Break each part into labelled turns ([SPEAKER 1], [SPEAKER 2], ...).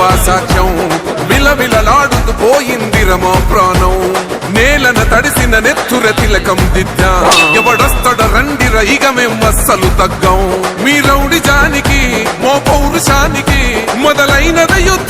[SPEAKER 1] కత్తులు లేవా సాక్ష్యం విలవిలలాడుతూ పోయింది రమా ప్రాణం. నేలన తడిసిన నెత్తుర తిలకం దిద్దా. ఎవడొస్తడ రండిర ఇక మేం అస్సలు తగ్గం. మీ రౌడి జానికి మో పౌరుషానికి మొదలైనద యుద్ధం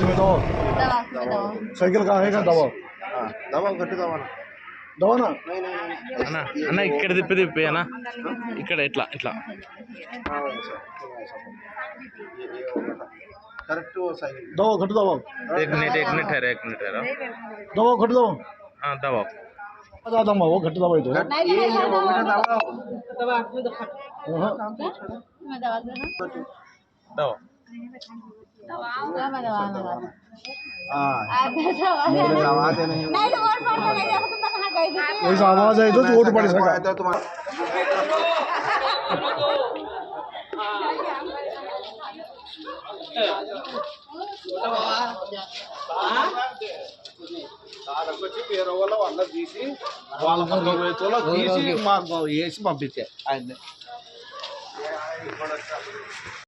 [SPEAKER 2] તમે દો સાયકલ
[SPEAKER 3] કા હે કા દબાવ
[SPEAKER 4] હા દબાવ ઘટ
[SPEAKER 3] દબાવ దోనా?
[SPEAKER 5] అన్న అన్న ఇక్కడ తిప్పి తిప్పి అన్న. ఇక్కడ ఇట్లా ఇట్లా.
[SPEAKER 4] కరెక్ట్
[SPEAKER 3] దవో. ఘట్ దవో
[SPEAKER 5] एक मिनट एक मिनट ठहरा एक मिनट ठहरा
[SPEAKER 2] దవో. ఘట్
[SPEAKER 4] దవో
[SPEAKER 3] हाँ वैसा आवाज आए तो वोट
[SPEAKER 4] వాళ్ళు అందరు తీసి వాళ్ళ వేసి పంపించారు ఆయన్ని.